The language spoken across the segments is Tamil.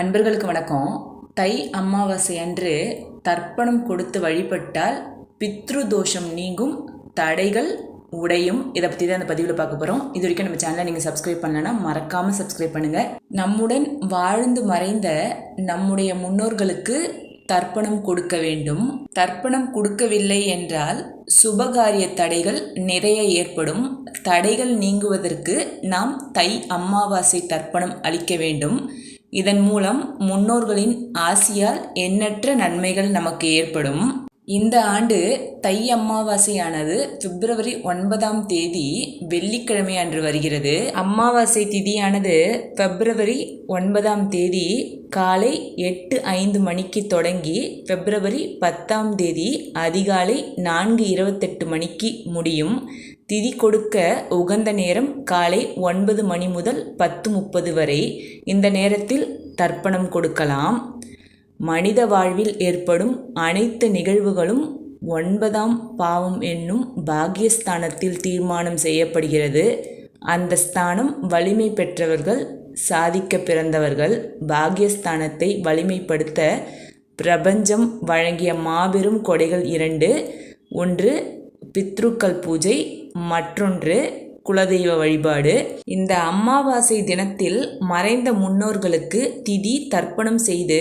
அன்பர்களுக்கு வணக்கம். தை அமாவாசை அன்று தர்ப்பணம் கொடுத்து வழிபட்டால் பித்ரு தோஷம் நீங்கும் தடைகள் உடையும். இதை பற்றி தான் அந்த பதிவில் பார்க்க போகிறோம் இது வரைக்கும் நம்ம சேனலை நீங்கள் சப்ஸ்கிரைப் பண்ணலன்னா மறக்காமல் சப்ஸ்கிரைப் பண்ணுங்கள் நம்முடன் வாழ்ந்து மறைந்த நம்முடைய முன்னோர்களுக்கு தர்ப்பணம் கொடுக்க வேண்டும். தர்ப்பணம் கொடுக்கவில்லை என்றால் சுபகாரிய தடைகள் நிறைய ஏற்படும். தடைகள் நீங்குவதற்கு நாம் தை அமாவாசை தர்ப்பணம் அளிக்க வேண்டும். இதன் மூலம் முன்னோர்களின் ஆசியால் எண்ணற்ற நன்மைகள் நமக்கு ஏற்படும். இந்த ஆண்டு தை அமாவாசையானது பிப்ரவரி ஒன்பதாம் தேதி வெள்ளிக்கிழமை அன்று வருகிறது. அமாவாசை திதியானது பிப்ரவரி ஒன்பதாம் தேதி காலை எட்டு ஐந்து மணிக்கு தொடங்கி பிப்ரவரி பத்தாம் தேதி அதிகாலை நான்கு இருபத்தெட்டு மணிக்கு முடியும். திதி கொடுக்க உகந்த நேரம் காலை ஒன்பது மணி முதல் பத்து முப்பது வரை. இந்த நேரத்தில் தர்ப்பணம் கொடுக்கலாம். மனித வாழ்வில் ஏற்படும் அனைத்து நிகழ்வுகளும் ஒன்பதாம் பாவம் என்னும் பாக்யஸ்தானத்தில் தீர்மானம் செய்யப்படுகிறது. அந்த ஸ்தானம் வலிமை பெற்றவர்கள் சாதிக்க பிறந்தவர்கள் பாக்யஸ்தானத்தை வலிமைப்படுத்த பிரபஞ்சம் வழங்கிய மாபெரும் கொடைகள் இரண்டு. ஒன்று பித்ருக்கள் பூஜை மற்றொன்று குலதெய்வ வழிபாடு. இந்த அமாவாசை தினத்தில் மறைந்த முன்னோர்களுக்கு திதி தர்ப்பணம் செய்து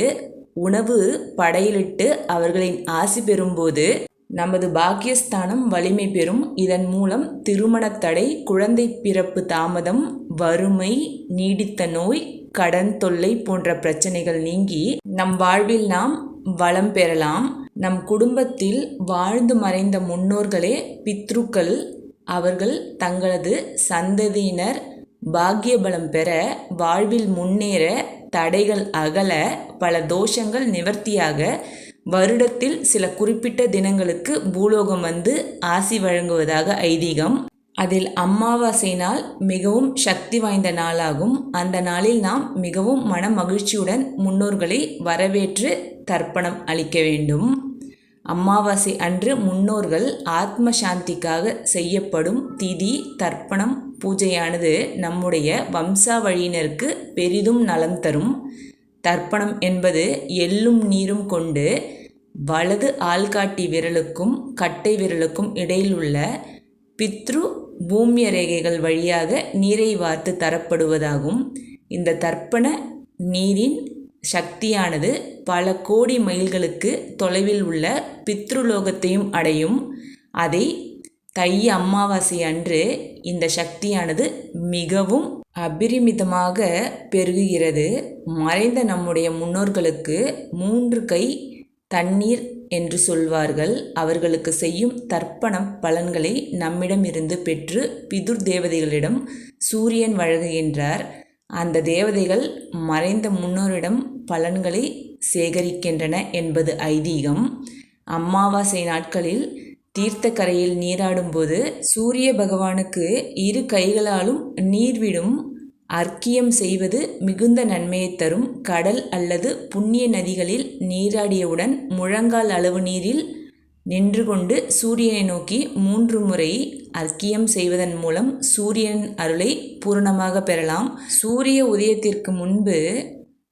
உணவு படையிலிட்டு அவர்களின் ஆசி பெறும்போது நமது பாக்கியஸ்தானம் வலிமை பெறும். இதன் மூலம் திருமண தடை குழந்தை பிறப்பு தாமதம் வறுமை நீடித்த நோய் கடன் தொல்லை போன்ற பிரச்சனைகள் நீங்கி நம் வாழ்வில் நாம் வளம் பெறலாம். நம் குடும்பத்தில் வாழ்ந்து மறைந்த முன்னோர்களே பித்ருக்கள் அவர்கள் தங்களது சந்ததியினர் பாக்கியபலம் பெற வாழ்வில் முன்னேற தடைகள் அகல பல தோஷங்கள் நிவர்த்தியாக வருடத்தில் சில குறிப்பிட்ட தினங்களுக்கு பூலோகம் வந்து ஆசி வழங்குவதாக ஐதீகம். அதில் அம்மாவாசை நாள் மிகவும் சக்தி வாய்ந்த நாளாகும். அந்த நாளில் நாம் மிகவும் மன மகிழ்ச்சியுடன் முன்னோர்களை வரவேற்று தர்ப்பணம் அளிக்க வேண்டும். அமாவாசை அன்று முன்னோர்கள் ஆத்ம சாந்திக்காக செய்யப்படும் திதி தர்ப்பணம் பூஜையானது நம்முடைய வம்சாவழியினருக்கு பெரிதும் நலம் தரும். தர்ப்பணம் என்பது எள்ளும் நீரும் கொண்டு வலது ஆள்காட்டி விரலுக்கும் கட்டை விரலுக்கும் இடையில் உள்ள பித்ரு பூமிய ரேகைகள் வழியாக நீரை வார்த்து தரப்படுவதாகும். இந்த தர்ப்பண நீரின் சக்தியானது பல கோடி மைல்களுக்கு தொலைவில் உள்ள பித்ருலோகத்தையும் அடையும். அதை தை அமாவாசை அன்று இந்த சக்தியானது மிகவும் அபரிமிதமாக பெருகுகிறது. மறைந்த நம்முடைய முன்னோர்களுக்கு மூன்று கை தண்ணீர் என்று சொல்வார்கள். அவர்களுக்கு செய்யும் தர்ப்பணம் பலன்களை நம்மிடமிருந்து பெற்று பிதுர் தேவதைகளிடம் சூரியன் வழங்குகின்றார். அந்த தேவதைகள் மறைந்த முன்னோரிடம் பலன்களை சேகரிக்கின்றன என்பது ஐதீகம். அமாவாசை நாட்களில் தீர்த்தக்கரையில் நீராடும்போது சூரிய பகவானுக்கு இரு கைகளாலும் நீர்விடும் அர்க்கியம் செய்வது மிகுந்த நன்மையை தரும். கடல் அல்லது புண்ணிய நதிகளில் நீராடியவுடன் முழங்கால் அளவு நீரில் நின்று கொண்டு சூரியனை நோக்கி மூன்று முறை அர்க்கியம் செய்வதன் மூலம் சூரியன் அருளை பூரணமாக பெறலாம். சூரிய உதயத்திற்கு முன்பு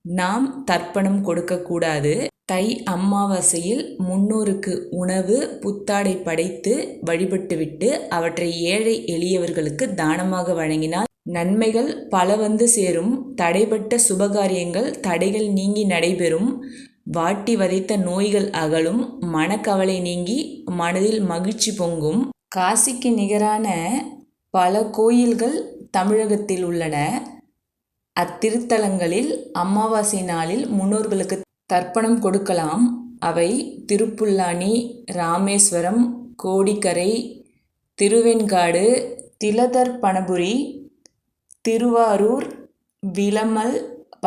நாம் தர்ப்பணம் கொடுக்கக்கூடாது. தை அமாவாசையில் முன்னோருக்கு உணவு புத்தாடை படைத்து வழிபட்டுவிட்டு அவற்றை ஏழை எளியவர்களுக்கு தானமாக வழங்கினால் நன்மைகள் பல வந்து சேரும். தடைப்பட்ட சுபகாரியங்கள் தடைகள் நீங்கி நடைபெறும். வாட்டி வதைத்த நோய்கள் அகலும் மனக்கவலை நீங்கி மனதில் மகிழ்ச்சி பொங்கும். காசிக்கு நிகரான பல கோயில்கள் தமிழகத்தில் உள்ளன. அத்திருத்தலங்களில் அமாவாசை நாளில் முன்னோர்களுக்கு தர்ப்பணம் கொடுக்கலாம். அவை திருப்புல்லானி ராமேஸ்வரம் கோடிக்கரை திருவெண்காடு திலதர்பணபுரி திருவாரூர் விளமல்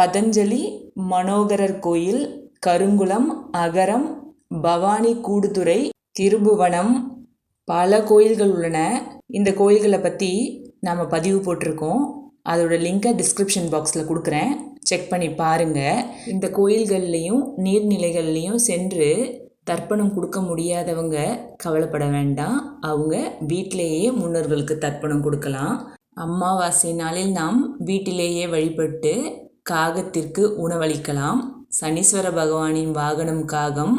பதஞ்சலி மனோகரர் கோயில் கருங்குளம் அகரம் பவானி கூடுதுறை திருபுவனம் பல கோயில்கள் உள்ளன. இந்த கோயில்களை பற்றி நாம் பதிவு போட்டிருக்கோம். அதோட லிங்கை டிஸ்கிரிப்ஷன் பாக்ஸில் கொடுக்குறேன். செக் பண்ணி பாருங்கள் இந்த கோயில்கள்லேயும் நீர்நிலைகள்லேயும் சென்று தர்ப்பணம் கொடுக்க முடியாதவங்க கவலைப்பட வேண்டாம். அவங்க வீட்டிலேயே முன்னோர்களுக்கு தர்ப்பணம் கொடுக்கலாம். அமாவாசை நாளில் நாம் வீட்டிலேயே வழிபட்டு காகத்திற்கு உணவளிக்கலாம். சனீஸ்வர பகவானின் வாகனம் காகம்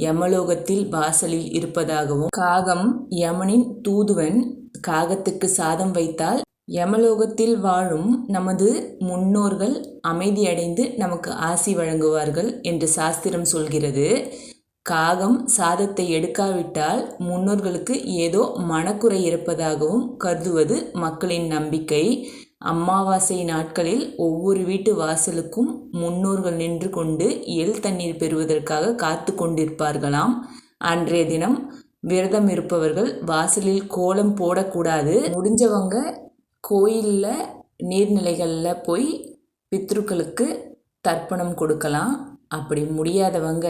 யமலோகத்தில் வாசலில் இருப்பதாகவும் காகம் யமனின் தூதுவன் காகத்துக்கு சாதம் வைத்தால் யமலோகத்தில் வாழும் நமது முன்னோர்கள் அமைதியடைந்து நமக்கு ஆசி வழங்குவார்கள் என்று சாஸ்திரம் சொல்கிறது. காகம் சாதத்தை எடுக்காவிட்டால் முன்னோர்களுக்கு ஏதோ மனக்குறை இருப்பதாகவும் கருதுவது மக்களின் நம்பிக்கை. அமாவாசை நாட்களில் ஒவ்வொரு வீட்டு வாசலுக்கும் முன்னோர்கள் நின்று கொண்டு எள் தண்ணீர் பெறுவதற்காக காத்து கொண்டிருப்பார்களாம். அன்றைய தினம் விரதம் இருப்பவர்கள் வாசலில் கோலம் போடக்கூடாது. முடிஞ்சவங்க கோயிலில் நீர்நிலைகளில் போய் பித்ருக்களுக்கு தர்ப்பணம் கொடுக்கலாம். அப்படி முடியாதவங்க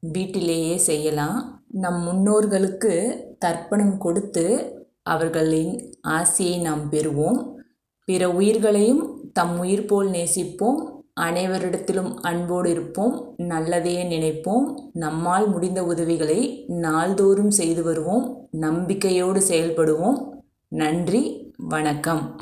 வீட்டிலேயே செய்யலாம். நம் முன்னோர்களுக்கு தர்ப்பணம் கொடுத்து அவர்களின் ஆசையை நாம் பெறுவோம். பிற உயிர்களையும் தம் உயிர் போல் நேசிப்போம். அனைவரிடத்திலும் அன்போடு இருப்போம். நல்லதையே நினைப்போம். நம்மால் முடிந்த உதவிகளை நாள்தோறும் செய்து வருவோம். நம்பிக்கையோடு செயல்படுவோம். நன்றி. வணக்கம்.